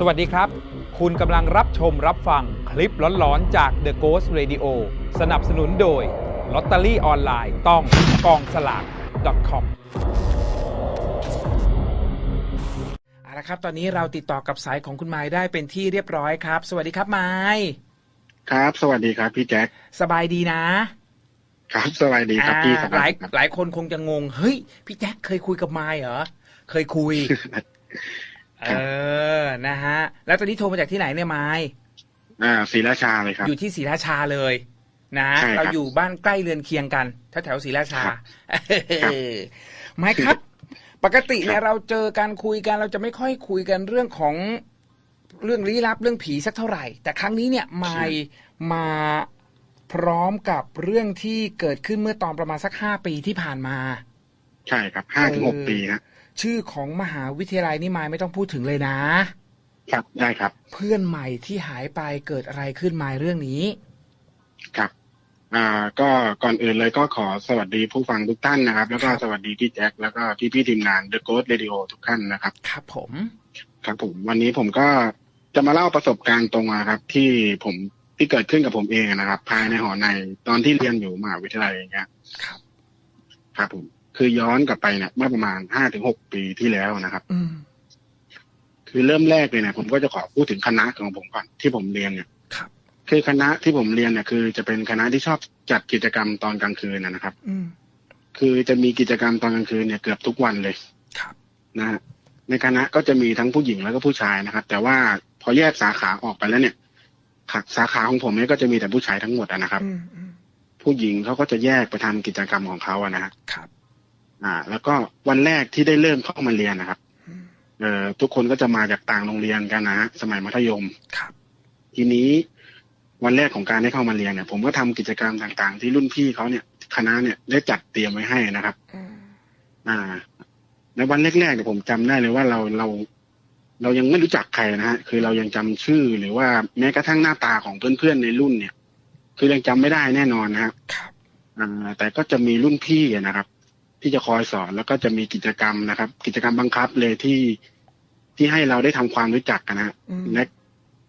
สวัสดีครับ คุณกำลังรับชมรับฟังคลิปหลอนๆ จาก The Ghost Radio สนับสนุนโดยลอตเตอรี่ออนไลน์ต้องกองสลาก .com เอาละครับ ตอนนี้เราติดต่อกับสายของคุณไม้ได้เป็นที่เรียบร้อยครับ สวัสดีครับไม้ครับ สวัสดีครับพี่แจ็คสบายดีนะ ครับสวัสดีครับพี่สอ่าบาหลายยครับหลายคนคงจะงง เฮ้ย พี่แจ็คเคยคุยกับไม้เหรอ เคยคุย เออนะฮะ แล้วตอนนี้โทรมาจากที่ไหนเนี่ยไม้อ่าศรีราชาเลยครับ อยู่ที่ศรีราชาเลย นะใช่ครับเราอยู่บ้านใกล้เรือนเคียงกันแถวแถวๆศรีราชาครับครับไม้ครับ ปกติเนี่ยครับเราเจอการคุยกันเราจะไม่ค่อยคุยกันเรื่องของเรื่องลี้ลับเรื่องผีสักเท่าไหร่ แต่ครั้งนี้เนี่ยไม้มาพร้อมกับเรื่องที่เกิดขึ้นเมื่อตอนประมาณสักห้าปีที่ผ่านมา ใช่ครับห้าถึงหกเออปีฮะ ชื่อของมหาวิทยาลัยนี่ไม้ไม่ต้องพูดถึงเลยนะ ครับได้ครับ เพื่อนใหม่ที่หายไปเกิดอะไรขึ้นไม้เรื่องนี้ ครับ อ่า ก็ก่อนอื่นเลยก็ขอสวัสดีผู้ฟังทุกท่านนะครับ แล้วก็ครับสวัสดีพี่แจ็คแล้วก็พี่พี่ๆทีมงาน The Ghost Radio ทุกท่านนะครับ ครับผม ครับผมวันนี้ผมก็จะมาเล่าประสบการณ์ตรงนะครับ ที่ผมที่เกิดขึ้นกับผมเองนะครับ ภายในหอในตอนที่เรียนอยู่มหาวิทยาลัยอย่างเงี้ยครับ ครับผม คือย้อนกลับไปเนี่ยเมื่อประมาณห้าถึงหกปีที่แล้วนะครับอืมคือเริ่มแรกเลยเนี่ยผมก็จะขอพูดถึงคณะของผมก่อนที่ผมเรียนเนี่ยครับคือคณะที่ผมเรียนเนี่ยคือ จะเป็นคณะที่ชอบจัดกิจกรรมตอนกลางคืนนะนะครับอืมคือจะมีกิจกรรมตอนกลางคืนเนี่ยเกือบทุกวันเลยครับนะฮะในคณะก็จะมีทั้งผู้หญิงแล้วก็ผู้ชายนะครับ แต่ว่าพอแยกสาขาออกไปแล้วเนี่ยค่ะสาขาของผมเนี่ยก็จะมีแต่ผู้ชายทั้งหมดอะนะครับอืมอืมผู้หญิงเขาก็จะแยกไปทำกิจกรรมของเขาอะนะฮะครับ อ่า แล้วก็วันแรกที่ได้เริ่มเข้ามาเรียนนะครับอืมเอ่อทุกคนก็จะมาจากต่างโรงเรียนกันนะฮะสมัยมัธยมครับ ทีนี้วันแรกของการได้เข้ามาเรียนเนี่ย ผมก็ทำกิจกรรมต่างๆ ที่รุ่นพี่เขาเนี่ยคณะเนี่ยได้จัดเตรียมไว้ให้นะครับอืมอ่าในวันแรกๆเนี่ยผมจำได้เลยว่าเราเราเรายังไม่รู้จักใครนะฮะ คือเรายังจำชื่อหรือว่าแม้กระทั่งหน้าตาของเพื่อนๆในรุ่นเนี่ย คือยังจำไม่ได้แน่นอนนะครับครับอ่าแต่ก็จะมีรุ่นพี่อะนะครับ ที่จะคอยสอนแล้วก็จะมีกิจกรรมนะครับ กิจกรรมบังคับเลยที่ที่ให้เราได้ทำความรู้จักกันนะฮะอืมและ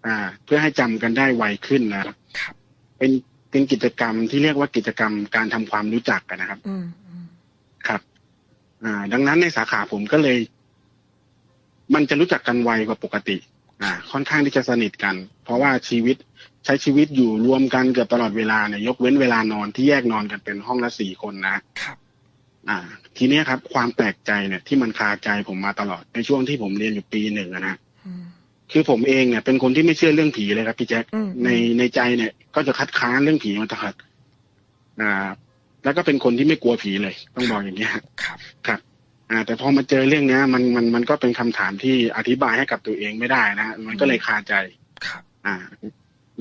อ่า เพื่อให้จำกันได้ไวขึ้นนะครับครับ เป็นเป็นกิจกรรมที่เรียกว่ากิจกรรมการทำความรู้จักกันนะครับอืมอืมครับ อ่า ดังนั้นในสาขาผมก็เลย มันจะรู้จักกันไวกว่าปกติ อ่า ค่อนข้างที่จะสนิทกัน เพราะว่าชีวิตใช้ชีวิตอยู่รวมกันเกือบตลอดเวลาเนี่ยยกเว้นเวลานอนที่แยกนอนกันเป็นห้องละสี่คนนะครับ อ่า ทีเนี้ยครับ ความแปลกใจเนี่ยที่มันคาใจผมมาตลอดในช่วงที่ผมเรียนอยู่ปีหนึ่งอะนะอืมคือผมเองเนี่ยเป็นคนที่ไม่เชื่อเรื่องผีเลยครับพี่แจ๊คอืมในในใจเนี่ย ก็จะคัดค้านเรื่องผีมาตลอดอ่า แล้วก็เป็นคนที่ไม่กลัวผีเลย ต้องบอกอย่างเงี้ยครับครับอ่าแต่พอมาเจอเรื่องเนี้ยมันมันมันก็เป็นคำถามที่อธิบายให้กับตัวเองไม่ได้นะมันก็เลยคาใจครับ อ่า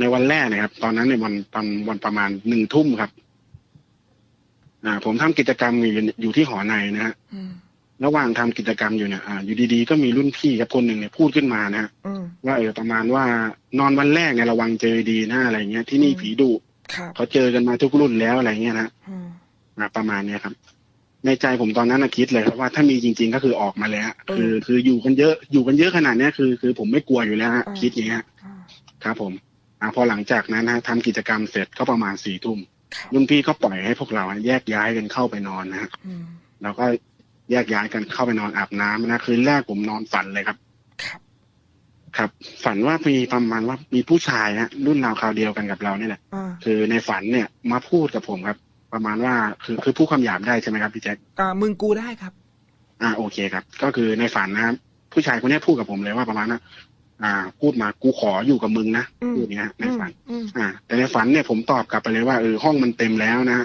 ในวันแรกเนะครับ ตอนนั้นในวันตอนวันประมาณหนึ่งทุ่มครับ อ่า ผมทำกิจกรรมอยู่อยู่ที่หอในนะฮะอืมระหว่างทำกิจกรรมอยู่เนี่ยอ่าอยู่ดีๆก็มีรุ่นพี่กับคนหนึ่งเนี่ยพูดขึ้นมานะฮะอืมว่าเออประมาณว่านอนวันแรกเนี่ยระวังเจอดีนะอะไรเงี้ยที่นี่อืมผีดุครับเขาเจอกันมาทุกรุ่นแล้วอะไรเงี้ยนะอืมอ่า ประมาณเนี้ยครับ ในใจผมตอนนั้นนะคิดเลยครับว่าถ้ามีจริง ๆก็คือออกมาแล้วคือคืออยู่กันเยอะอยู่กันเยอะขนาดเนี้ยคือคือผมไม่กลัวอยู่แล้วฮะคิดอย่างเงี้ยอืมครับผมอ่าพอหลังจากนั้นนะทำกิจกรรมเสร็จก็ประมาณสี่ทุ่มค รับรุ่นพี่ก็ปล่อยให้พวกเราแยกย้ายกันเข้าไปนอนนะฮะอืมเราก็แยกย้ายกันเข้าไปนอนอาบน้ำนะคืนแรกผมนอนฝันเลยครับครับครับ ฝันว่ามีประมาณว่ามีผู้ชายฮะรุ่นราวคราวเดียวกันกับเรานี่แหละอ่าคือในฝันเนี่ยมาพูดกับผมครับ ประมาณว่าคือคือพูดคำหยาบได้ใช่ไหมครับพี่แจ็คอ่ามึงกูได้ครับ อ่าโอเคครับ ก็คือในฝันนะครับผู้ชายคนเนี้ยพูดกับผมเลยว่าประมาณว่า อ่า พูดมากูขออยู่กับมึงนะอืมพูดอย่างเงี้ยในฝันอืมอ่า แต่ในฝันเนี่ยผมตอบกลับไปเลยว่าเออห้องมันเต็มแล้วนะ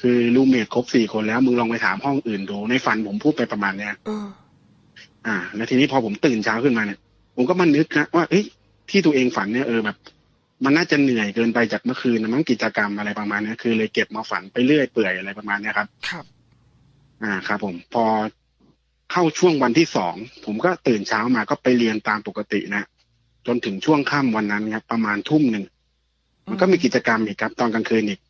คือรูมเมทครบสี่คนแล้วมึงลองไปถามห้องอื่นดูในฝันผมพูดไปประมาณเนี้ยเอออ่า แล้วทีนี้พอผมตื่นเช้าขึ้นมาเนี่ย ผมก็มานึกนะว่าเอ้ยที่ตัวเองฝันเนี่ยเออแบบ มันน่าจะเหนื่อยเกินไปจากเมื่อคืนนะมั้งกิจกรรมอะไรประมาณเนี้ยคือเลยเก็บมาฝันไปเรื่อยเปื่อยอะไรประมาณเนี้ยครับ ครับ อ่าครับ ผม พอ เข้าช่วงวันที่สองผมก็ตื่นเช้ามาก็ไปเรียนตามปกตินะจนถึงช่วงค่ำวันนั้นครับ ประมาณทุ่มหนึ่งมันก็มีกิจกรรมอีกครับ ตอนกลางคืนอีก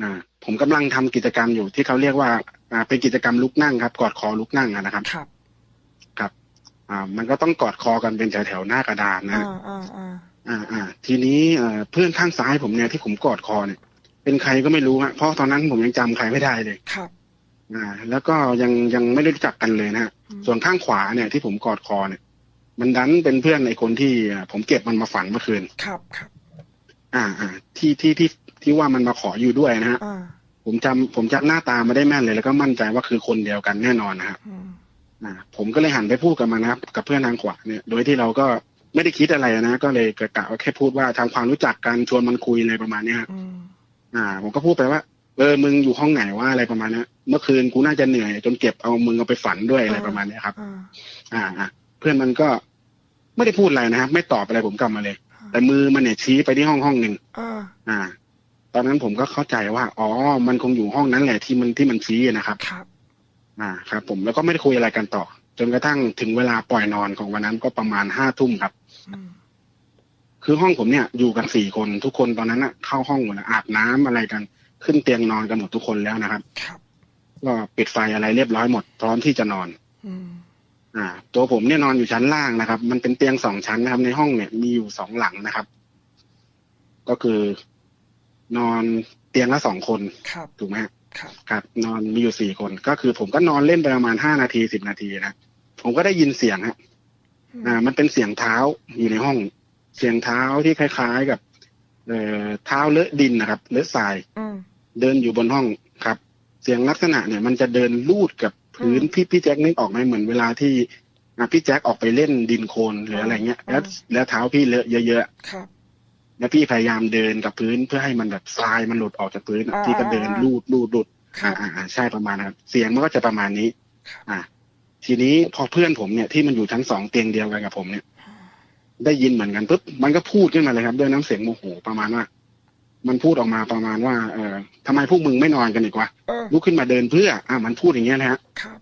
อ่าผมกำลังทำกิจกรรมอยู่ที่เขาเรียกว่าอ่าเป็นกิจกรรมลุกนั่งครับ กอดคอลุกนั่งอะนะครับ ครับ ครับ อ่า มันก็ต้องกอดคอกันเป็นแถวๆหน้ากระดานนะอ่าฮะอ่าอ่าอ่าอ่าทีนี้เอ่อเพื่อนข้างซ้ายผมเนี่ยที่ผมกอดคอเนี่ย เป็นใครก็ไม่รู้ฮะเพราะตอนนั้นผมยังจำใครไม่ได้เลยครับ อ่า แล้วก็ยังยังไม่ได้รู้จักกันเลยนะฮะอืมส่วนข้างขวาเนี่ยที่ผมกอดคอเนี่ย มันดันเป็นเพื่อนในคนที่อ่าผมเก็บมันมาฝังเมื่อคืน ครับครับอ่าอ่าที่ที่ที่ที่ว่ามันมาขออยู่ด้วยนะฮะอ่าผมจำผมจำหน้าตาไม่ได้แม่นเลย แล้วก็มั่นใจว่าคือคนเดียวกันแน่นอนนะครับอืมอ่า ผมก็เลยหันไปพูดกับมันนะครับ กับเพื่อนทางขวาเนี่ย โดยที่เราก็ไม่ได้คิดอะไรนะ ก็เลยกะกะว่าแค่พูดว่าทำความรู้จักกันชวนมันคุยอะไรประมาณเนี้ยฮะอืมอ่า ผมก็พูดไปว่า เออมึงอยู่ห้องไหนว่าอะไรประมาณเนี้ยเมื่อคืนกูน่าจะเหนื่อย จนเก็บเอามึงเอาไปฝันด้วยอะไรประมาณเนี้ยครับ อ่าอ่าอ่าเพื่อนมันก็ไม่ได้พูดอะไรนะครับไม่ตอบอะไรผมกลับมาเลย แต่มือมันเนี่ยชี้ไปที่ห้องห้องหนึ่งอ่าอ่า ตอนนั้นผมก็เข้าใจว่า อ๋อ มันคงอยู่ห้องนั้นแหละที่มันที่มันชี้นะครับครับ อ่าครับ ผมแล้วก็ไม่ได้คุยอะไรกันต่อ จนกระทั่งถึงเวลาปล่อยนอนของวันนั้นก็ประมาณห้าทุ่มครับอืมคือห้องผมเนี่ยอยู่กันสี่คนทุกคนตอนนั้นน่ะเข้าห้องหมดแล้วอาบน้ำอะไรกัน ขึ้นเตียงนอนกันหมดทุกคนแล้วนะครับครับก็ปิดไฟอะไรเรียบร้อยหมด พร้อมที่จะนอนอืมอ่า ตัวผมเนี่ยนอนอยู่ชั้นล่างนะครับ มันเป็นเตียงสองชั้นนะครับ ในห้องเนี่ยมีอยู่สองหลังนะครับ ก็คือนอนเตียงละสองคนครับถูกไหมฮะครับครับ นอนมีอยู่สี่คน ก็คือผมก็นอนเล่นไปประมาณห้านาทีสิบนาทีนะผมก็ได้ยินเสียงฮะอ่า มันเป็นเสียงเท้าอยู่ในห้อง เสียงเท้าที่คล้าย ๆกับ เอ่อเท้าเลอะดินนะครับเลอะทรายอืม เดินอยู่บนห้องครับ เสียงลักษณะเนี่ย มันจะเดินลูดกับพื้นอืมพี่พี่แจ็คนึกออกไหมเหมือนเวลาที่อะพี่แจ็คออกไปเล่นดินโคลนหรืออะไรเงี้ยแล้วอืมแล้วเท้าพี่เลอะเยอะครับๆแล้วพี่พยายามเดินกับพื้นเพื่อให้มันแบบทรายมันหลุดออกจากพื้นอะอ่าพี่ก็เดินอ่าลูดลูดลูดครัอ่าบอ่าอ่าใช่ประมาณนะครับเสียงมันก็จะประมาณนี้ครับอ่า ทีนี้พอเพื่อนผมเนี่ยที่มันอยู่ชั้นสองเตียงเดียวกันกับผมเนี่ย ได้ยินเหมือนกันปุ๊บมันก็พูดขึ้นมาเลยครับด้วยน้ำเสียงโมโหประมาณว่า มันพูดออกมาประมาณว่า เออทำไมพวกมึงไม่นอนกันอีกวะเออลุกขึ้นมาเดินเพื่อ อ่ามันพูดอย่างเงี้ยนะฮะครับ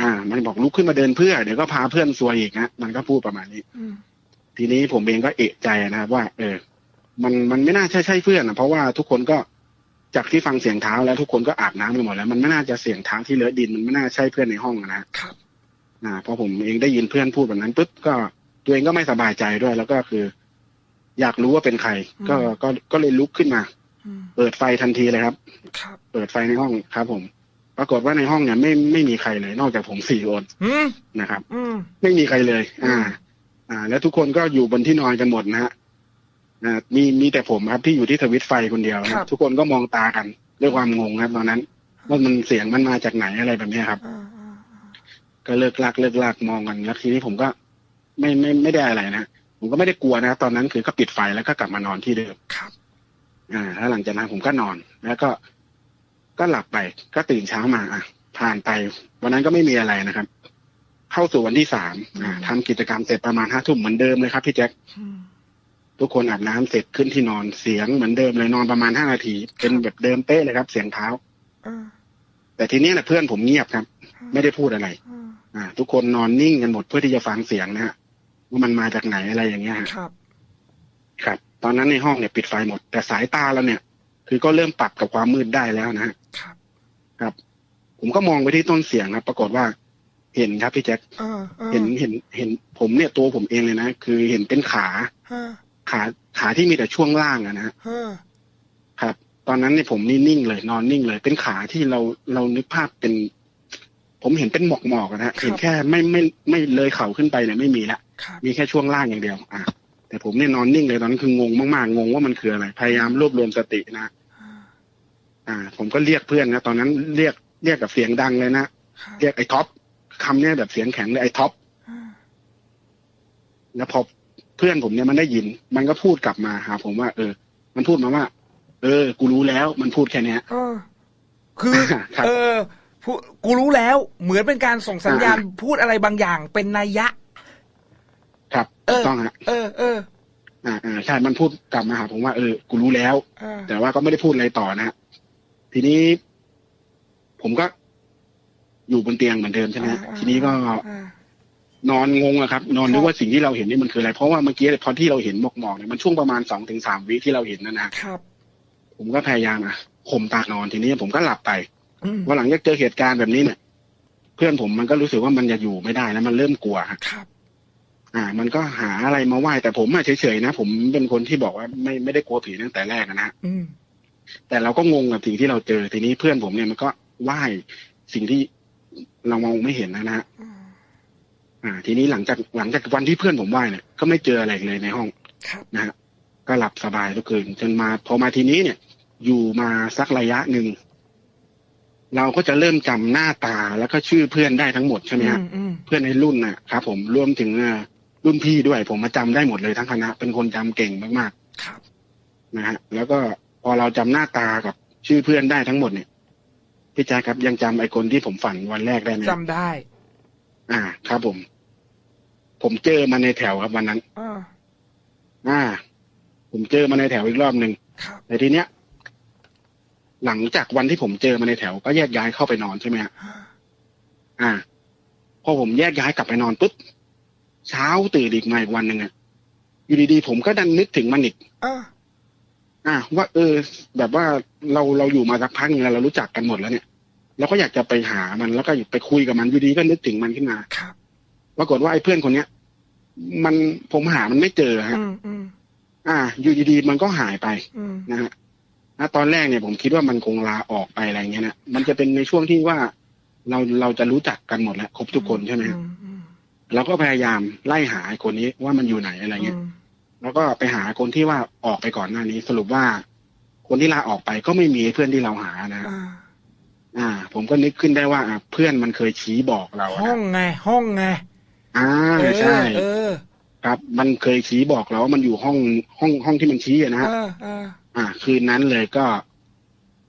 อ่า มันบอกลุกขึ้นมาเดินเพื่อเดี๋ยวก็พาเพื่อนซวยอีกนะมันก็พูดประมาณนี้อืมทีนี้ผมเองก็เอะใจนะครับว่า เออ มันมันไม่น่าใช่ใช่เพื่อนนะเพราะว่าทุกคนก็จากที่ฟังเสียงเท้าแล้วทุกคนก็อาบน้ำกันหมดแล้ว มันไม่น่าจะเสียงเท้าที่เลอะดินมันไม่น่าใช่เพื่อนในห้องนะครับอ่าพอผมเองได้ยินเพื่อนพูดแบบนั้นปุ๊บก็ตัวเองก็ไม่สบายใจด้วย แล้วก็คือ อยากรู้ว่าเป็นใคร ก็ก็ก็เลยลุกขึ้นมาอืมเปิดไฟทันทีเลยครับครับ เปิดไฟในห้องครับ ผม ปรากฏว่าในห้องเนี่ยไม่ไม่มีใครเลย นอกจากผมสี่คนอืมนะครับอืมไม่มีใครเลย อ่าอืมอ่า แล้วทุกคนก็อยู่บนที่นอนกันหมดนะฮะอ่ามีมีแต่ผมครับที่อยู่ที่สวิตช์ไฟคนเดียวนะครับ ทุกคนก็มองตากันด้วยความงงครับ ตอนนั้นว่ามันเสียงมันมาจากไหนอะไรแบบเนี้ยครับอ่าอ่าอ่าก็เลิกลากเลิกลากมองกันแล้วทีนี้ผมก็ ไม่ไม่ไม่ได้อะไรนะ ผมก็ไม่ได้กลัวนะตอนนั้นคือก็ปิดไฟแล้วก็กลับมานอนที่เดิมครับ อ่าแล้วหลังจากนั้นผมก็นอน แล้วก็ ก็หลับไป ก็ตื่นเช้ามา อะ ผ่านไป วันนั้นก็ไม่มีอะไรนะครับ เข้าสู่วันที่สามอ่าทำกิจกรรมเสร็จประมาณห้าทุ่มเหมือนเดิมเลยครับพี่แจ็คอืมทุกคนอาบน้ำเสร็จขึ้นที่นอนเสียงเหมือนเดิมเลยนอนประมาณห้านาทีเป็นแบบเดิมเป๊ะเลยครับ เสียงเท้าอ่าแต่ทีนี้นะเพื่อนผมเงียบครับ ไม่ได้พูดอะไร อ่าอ่าทุกคนนอนนิ่งกันหมดเพื่อที่จะฟังเสียงนะฮะ ว่ามันมาจากไหนอะไรอย่างเงี้ยฮะครับ ครับ ตอนนั้นในห้องเนี่ยปิดไฟหมด แต่สายตาเราเนี่ย คือก็เริ่มปรับกับความมืดได้แล้วนะฮะครับ ผมก็มองไปที่ต้นเสียงนะปรากฏว่า เห็นครับพี่แจ็คอ่าอ่าเห็นเห็นเห็น ผมเนี่ยตัวผมเองเลยนะคือเห็นเป็นขาอ่าขาขาที่มีแต่ช่วงล่างอะนะฮะอ่าครับ ตอนนั้นเนี่ยผมนี่นิ่งเลยนอนนิ่งเลย เป็นขาที่เราเรานึกภาพเป็น ผมเห็นเป็นหมอกหมอกๆอะนะฮะเห็นแค่ไม่ไม่ไม่เลยเข่าขึ้นไปเนี่ยไม่มีละครับ มีแค่ช่วงล่างอย่างเดียว อะ แต่ผมเนี่ยนอนนิ่งเลยตอนนั้นคืองงมากๆงงว่ามันคืออะไร พยายามรวบรวมสตินะอ่าอ่าผมก็เรียกเพื่อนนะตอนนั้นเรียกเรียกกับเสียงดังเลยนะครับเรียกไอ้ท็อปคำเนี้ยแบบเสียงแข็งเลยไอ้ท็อปอ่าแล้วพอเพื่อนผมเนี่ยมันได้ยิน มันก็พูดกลับมาหาผมว่า เออ มันพูดมาว่า เออ กูรู้แล้ว มันพูดแค่เนี้ยอ่าคือครับเออผู้กูรู้แล้ว เหมือนเป็นการส่งสัญญาณอ่าพูดอะไรบางอย่างเป็นนัยยะ ครับเอถูอกต้องฮะเออเอออ่าอ่าใช่มันพูดกลับมาหาผมว่าเออกูรู้แล้วอ่าแต่ว่าก็ไม่ได้พูดอะไรต่อนะทีนี้ ผมก็ อยู่บนเตียงเหมือนเดิมใช่ไหมฮะอ่าทีนี้ก็อ่านอนงงอะครับ นอนนึครักบว่าสิ่งที่เราเห็นนี่มันคืออะไร เพราะว่าเมื่อกี้พอที่เราเห็นหมอกหมอกๆเนี่ยมันช่วงประมาณสองถึงสามวิที่เราเห็นนะนะครับ ผมก็พยายามอะข่มตานอนทีนี้ผมก็หลับไปอืมว่าหลังจากเจอเหตุการณ์แบบนี้เนี่ยพื่อนผมมันก็รู้สึกว่ามันจะอยู่ไม่ได้แล้วมันเริ่มกลัวฮะครับ อ่า มันก็หาอะไรมาไหว้แต่ผมอะเฉยๆนะผมเป็นคนที่บอกว่าไม่ไม่ได้กลัวผีตั้งแต่แรกอะนะอืมแต่เราก็งงกับสิ่งที่เราเจอทีนี้เพื่อนผมเนี่ยมันก็ไหว้สิ่งที่เรามองไม่เห็นนะนะฮะอ่า ทีนี้หลังจากหลังจากวันที่เพื่อนผมไหว้เนี่ยก็ไม่เจออะไรเลยในห้องครับนะฮะก็หลับสบายทุกคืนจนมาพอมาทีนี้เนี่ย อยู่มาสักระยะหนึ่งเราก็จะเริ่มจำหน้าตาแล้วก็ชื่อเพื่อนได้ทั้งหมดใช่ไหมฮะอือืมเพื่อนในรุ่นนะครับผมรวมถึงเอ่อ รุ่นพี่ด้วย ผมมาจำได้หมดเลยทั้งคณะเป็นคนจำเก่งมากครับๆนะฮะแล้วก็พอเราจำหน้าตากับชื่อเพื่อนได้ทั้งหมดเนี่ยพี่แจ๊คครับยังจำไอ้คนที่ผมฝันวันแรกได้ไหมจำได้ อ่า ครับผม ผมเจอมาในแถวครับวันนั้นอ่าอ่า ผมเจอมาในแถวอีกรอบหนึ่งครับแต่ทีเนี้ย หลังจากวันที่ผมเจอมาในแถว ก็แยกย้ายเข้าไปนอนใช่ไหมฮะอ่า พอผมแยกย้ายกลับไปนอนปุ๊บ เช้าตื่นอีกมาอีกวันหนึ่งอะอยู่ดีๆผมก็ดันนึกถึงมันอีกอ่าอ่าว่า เออ แบบว่าเราเราอยู่มาสักพักหนึงแล้วเรารู้จักกันหมดแล้วเนี่ยเราก็อยากจะไปหามันแล้วก็ไปคุยกับมันอยู่ดีก็นึกถึงมันขึ้นมาครับปรากฏว่าไอ้เพื่อนคนเนี้ยมันผมหามันไม่เจอฮะอืมอืมอ่า อยู่ดีๆมันก็หายไปอืมนะฮะณตอนแรกเนี่ยผมคิดว่ามันคงลาออกไปอะไรเงี้ยนะมันจะเป็นในช่วงที่ว่าเราเราจะรู้จักกันหมดแล้วครบทุกคนใช่ไหมฮะอืมอืม เราก็พยายามไล่หาไอ้คนนี้ว่ามันอยู่ไหนอะไรเงี้ยอืมแล้วก็ไปหาคนที่ว่าออกไปก่อนหน้านี้ สรุปว่า คนที่ลาออกไปก็ไม่มีเพื่อนที่เราหานะฮะอ่าอ่า ผมก็นึกขึ้นได้ว่าอะเพื่อนมันเคยชี้บอกเราอะห้อนะงไง ห้องไงอ่าเออใช่เออ ครับ มันเคยชี้บอกเราว่ามันอยู่ห้องห้องห้องที่มันชี้อะนะฮะเออเอออ่า คืนนั้นเลยก็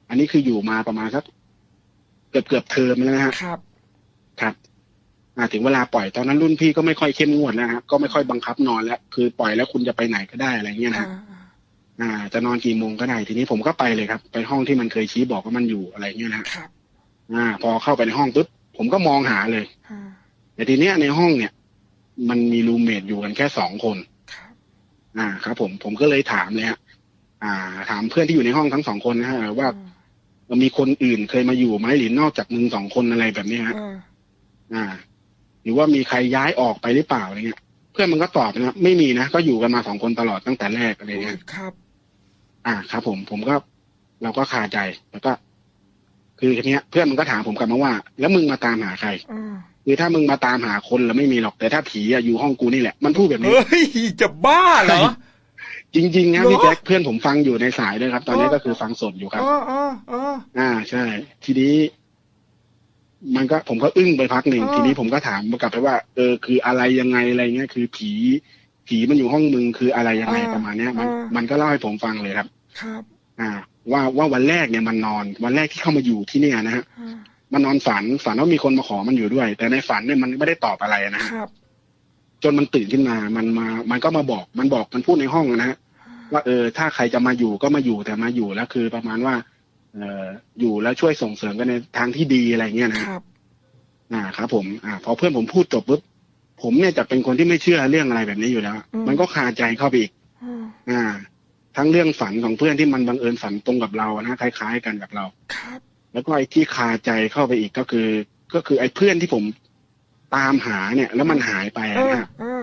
อันนี้คืออยู่มาประมาณสักเกือบเกือบเทอมแล้วนะฮะครับ ครับอ่า ถึงเวลาปล่อยตอนนั้นรุ่นพี่ก็ไม่ค่อยเข้มงวดแล้วฮะก็ไม่ค่อยบังคับนอนแล้วคือปล่อยแล้วคุณจะไปไหนก็ได้อะไรเงี้ยนะอ่าฮะอ่า จะนอนกี่โมงก็ได้ทีนี้ผมก็ไปเลยครับ ไปห้องที่มันเคยชี้บอกว่ามันอยู่อะไรเงี้ยนะฮะครับอ่า พอเข้าไปในห้องปุ๊บผมก็มองหาเลยอ่าแต่ทีเนี้ยในห้องเนี่ย มันมีรูมเมทอยู่กันแค่สองคนครับอ่าครับ ผมผมก็เลยถามเลยฮะอ่า ถามเพื่อนที่อยู่ในห้องทั้งสองคนนะฮะว่ามีคนอื่นเคยมาอยู่ไหมหรือนอกจากมึงสองคนอะไรแบบเนี้ยฮะอ่าอ่า หรือว่ามีใครย้ายออกไปหรือเปล่าอะไรเงี้ย เพื่อนมันก็ตอบนะไม่มีนะก็อยู่กันมาสองคนตลอดตั้งแต่แรกอะไรเงี้ยครับ อ่าครับ ผมผมก็เราก็คาใจแล้วก็ คือทีเนี้ย เพื่อนมันก็ถามผมกลับมาว่า แล้วมึงมาตามหาใครอ่าคือถ้ามึงมาตามหาคนแล้วไม่มีหรอกแต่ถ้าผีอะอยู่ห้องกูนี่แหละ มันพูดแบบนี้เฮ้ยจะบ้าเหรอจริงๆนะเหรอพี่แจ็คเพื่อนผมฟังอยู่ในสายด้วยครับ ตอนนี้ก็คือฟังสดอยู่ครับอ๋ออ๋ออ๋ออ่าใช่ ทีนี้ มันก็ผมก็อึ้งไปพักหนึ่งอ๋อทีนี้ผมก็ถามกลับไปว่า เออคืออะไรยังไงอะไรเงี้ยคือผี ผีมันอยู่ห้องมึงคืออะไรยังไงประมาณเนี้ยมันมันก็เล่าให้ผมฟังเลยครับ ครับ อ่า ว่าว่าวันแรกเนี่ยมันนอน วันแรกที่เข้ามาอยู่ที่เนี่ยนะฮะอ่ามันนอนฝันฝันว่ามีคนมาขอมันอยู่ด้วย แต่ในฝันเนี่ยมันไม่ได้ตอบอะไรนะฮะครับ จนมันตื่นขึ้นมา มันมา มันก็มาบอก มันบอกมันพูดในห้องนะฮะว่าเออถ้าใครจะมาอยู่ก็มาอยู่แต่มาอยู่แล้วคือประมาณว่าเอออยู่แล้วช่วยส่งเสริมกันในทางที่ดีอะไรเงี้ยนะฮะครับอ่าครับผมอ่าพอเพื่อนผมพูดจบปุ๊บผมเนี่ยจะเป็นคนที่ไม่เชื่อเรื่องอะไรแบบนี้อยู่แล้ว มันก็คาใจเข้าไปอีกอ่าอ่า ทั้งเรื่องฝันของเพื่อนที่มันบังเอิญฝันตรงกับเรานะคล้าย ๆ กันกับเราครับ แล้วก็ไอ้ที่คาใจเข้าไปอีกก็คือ ก็คือไอ้เพื่อนที่ผมตามหาเนี่ย แล้วมันหายไปเออะอนะฮะเออ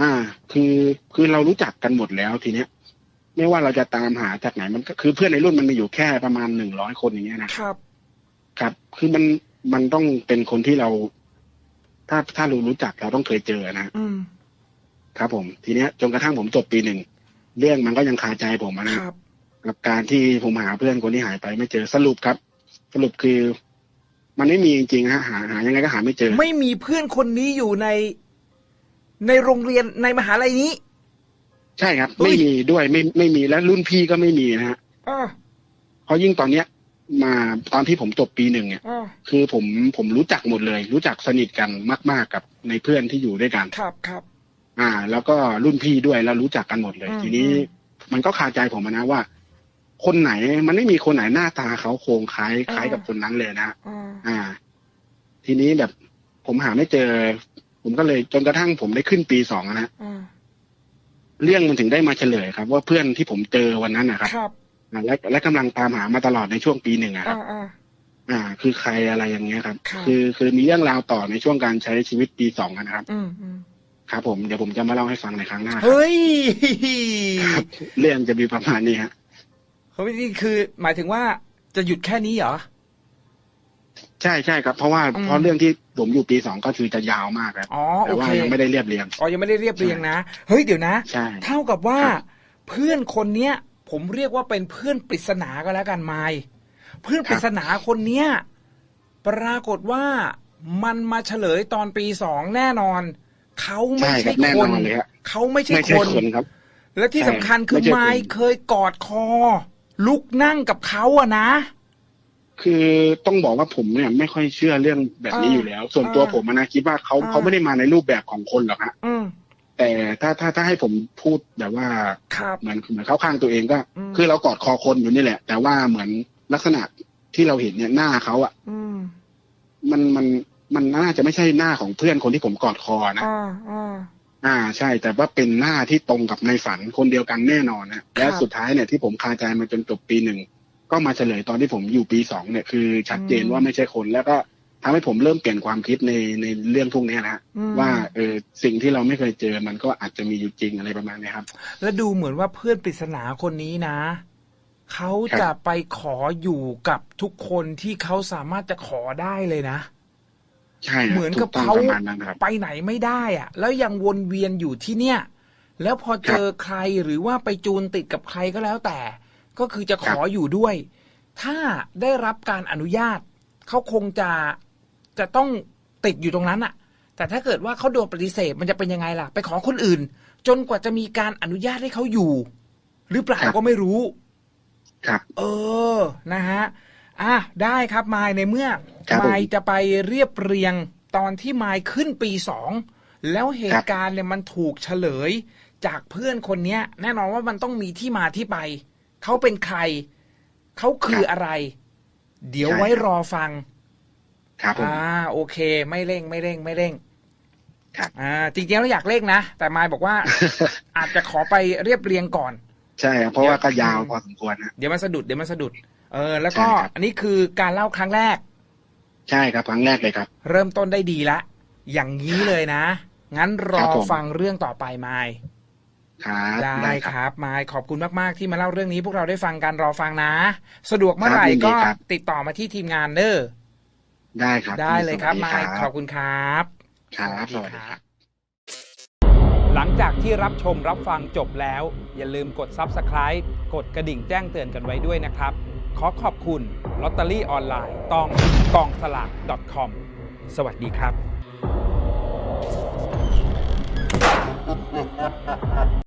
อ่า คือคือเรารู้จักกันหมดแล้วทีเนี้ย ไม่ว่าเราจะตามหาจากไหนมันก็คือเพื่อนในรุ่นมันมีอยู่แค่ประมาณหนึ่งร้อยคนอย่างเงี้ยนะครับ ครับ คือมันมันต้องเป็นคนที่เรา ถ้าถ้าเรารู้จักเราต้องเคยเจอนะอืมครับผม ทีเนี้ยจนกระทั่งผมจบปีหนึ่งเรื่องมันก็ยังคาใจผมอะนะครับกับการที่ผมหาเพื่อนคนที่หายไปไม่เจอสรุปครับ สรุปคือ มันไม่มีจริงๆฮะหาหายังไงก็หาไม่เจอ ไม่มีเพื่อนคนนี้อยู่ในในโรงเรียนในมหาลัยนี้ ใช่ครับเฮ้ยไม่มีด้วยไม่ไม่มีและรุ่นพี่ก็ไม่มีนะฮะอ่าเพราะยิ่งตอนเนี้ย มาตอนที่ผมจบปีหนึ่งเนี่ยอ่าคือผมผมรู้จักหมดเลย รู้จักสนิทกันมาก ๆกับในเพื่อนที่อยู่ด้วยกันครับครับอ่า แล้วก็รุ่นพี่ด้วยแล้วรู้จักกันหมดเลยอืมทีนี้อืมมันก็คาใจผมอะนะว่า คนไหนมันไม่มีคนไหนหน้าตาเขาโครงคล้ายคล้ายกับคนนั้นเลยนะอ่าอ่าทีนี้แบบ ผมหาไม่เจอ ผมก็เลยจนกระทั่งผมได้ขึ้นปีสองอะนะอ่า เรื่องมันถึงได้มาเฉลยครับ ว่าเพื่อนที่ผมเจอวันนั้นนะครับครับอ่าและและกำลังตามหามาตลอดในช่วงปีหนึ่งอะครัอ่าบอ่าอ่า คือใครอะไรอย่างเงี้ยครับครับ คือคือมีเรื่องราวต่อในช่วงการใช้ชีวิตปีสองอะนะครับอืมอืมครับผมเดี๋ยวผมจะมาเล่าให้ฟังในครั้งหน้าครับเฮ้ยครับเรื่องจะมีประมาณนี้ฮะเฮ้ยนี่คือ หมายถึงว่าจะหยุดแค่นี้เหรอ ใช่ใช่ครับ เพราะว่าอืม เพราะเรื่องที่ผมอยู่ปีสองก็คือจะยาวมากครับอ๋อแต่โอว่าเคยังไม่ได้เรียบเรียง อ๋อยังไม่ได้เรียบเรียงนะ เฮ้ยเดี๋ยวนะ ใช่ เท่ากับว่าครับ เพื่อนคนเนี้ย ผมเรียกว่าเป็นเพื่อนปริศนาก็แล้วกันไมายเพื่อนปริศนาคนเนี้ยปรากฏว่ามันมาเฉลยตอนปีสองแน่นอน เขาไม่ใช่ครัใช่บแน่คนน อนเลยฮะเขาไม่ใช่ไม่คใช่น คนครับ และที่ใช่สำคัญคือไม่ใช่คน ไม้เคยกอดคอ ลุกนั่งกับเขาอะนะ คือต้องบอกว่าผมเนี่ยไม่ค่อยเชื่อเรื่องแบบนี้อ่าอยู่แล้ว ส่วนตัวอ่าผมอะนะคิดว่าเขาอ่าเขาไม่ได้มาในรูปแบบของคนหรอกฮะอืมแต่ถ้าถ้าถ้าให้ผมพูดแบบว่าครับเหมือนเหมือนเข้าข้างตัวเองก็อืมคือเรากอดคอคนอยู่นี่แหละ แต่ว่าเหมือนลักษณะที่เราเห็นเนี่ยหน้าเขาอะอืมมันมันมันน่าจะไม่ใช่หน้าของเพื่อนคนที่ผมกอดคอนะอ่าอ่าอ่าใช่ แต่ว่าเป็นหน้าที่ตรงกับในฝันคนเดียวกันแน่นอนนะและครับสุดท้ายเนี่ยที่ผมคาใจมาจนจบปีหนึ่ง ก็มาเฉลยตอนที่ผมอยู่ปีสองเนี่ยคือชัดเจนอืมว่าไม่ใช่คนแล้วก็ทำให้ผมเริ่มเปลี่ยนความคิดในในเรื่องพวกเนี้ยนะฮะอืมว่าเออสิ่งที่เราไม่เคยเจอมันก็อาจจะมีอยู่จริงอะไรประมาณเนี้ยครับ แล้วดูเหมือนว่าเพื่อนปริศนาคนนี้นะเขาครับจะไปขออยู่กับทุกคนที่เขาสามารถจะขอได้เลยนะใช่ครับเหมือนกับถูต้งเขาประมาณนั้นครับไปไหนไม่ได้อะแล้วยังวนเวียนอยู่ที่เนี่ย แล้วพอเจอใครหรือว่าไปจูนติดกับใครก็แล้วแต่ ก็คือจะขออยู่ด้วย ถ้าได้รับการอนุญาตเขาคงจะจะต้องติดอยู่ตรงนั้นอะแต่ถ้าเกิดว่าเขาโดนปฏิเสธมันจะเป็นยังไงล่ะ ไปขอคนอื่น จนกว่าจะมีการอนุญาตให้เขาอยู่ หรือเปล่าครับก็ไม่รู้ ครับ เออนะฮะอะได้ครับมายในเมื่อครับผมมายจะไปเรียบเรียงตอนที่มายขึ้นปีสองแล้วเหครัตุบการณ์เนี่ยมันถูกเฉลย จากเพื่อนคนเนี้ย แน่นอนว่ามันต้องมีที่มาที่ไป เขาเป็นใคร เขาคืออะไร เดี๋ยวไว้รอฟัง ครับผมอ่า โอเค ไม่เร่งไม่เร่งไม่เร่งครับอ่า จริงๆแล้วอยากเร่งนะ แต่มายบอกว่า อาจจะขอไปเรียบเรียงก่อน ใช่ครับเพราะว่าก็ยาวพอสมควรนะเดี๋ยวมันสะดุดเดี๋ยวมันสะดุด เออ แล้วก็ใช่ครับอันนี้คือการเล่าครั้งแรก ใช่ครับครั้งแรกเลยครับ เริ่มต้นได้ดีละอย่างนี้เลยนะ งั้นรครัอบผมฟังเรื่องต่อไปไมาย ครับได้ครับไมค์ขอบคุณมากๆที่มาเล่าเรื่องนี้พวกเราได้ฟังกันรอฟังนะ สะดวกเมื่อไหร่ก็ติดต่อมาที่ทีมงานเนอได้ครับ ได้เลยครับไมค์ขอบคุณครับครับสวัสดีครับหลังจากที่รับชมรับฟังจบแล้ว อย่าลืมกด Subscribe กดกระดิ่งแจ้งเตือนกันไว้ด้วยนะครับ ขอขอบคุณลอตเตอรี่ออนไลน์ตองกองสลาก .com สวัสดีครับ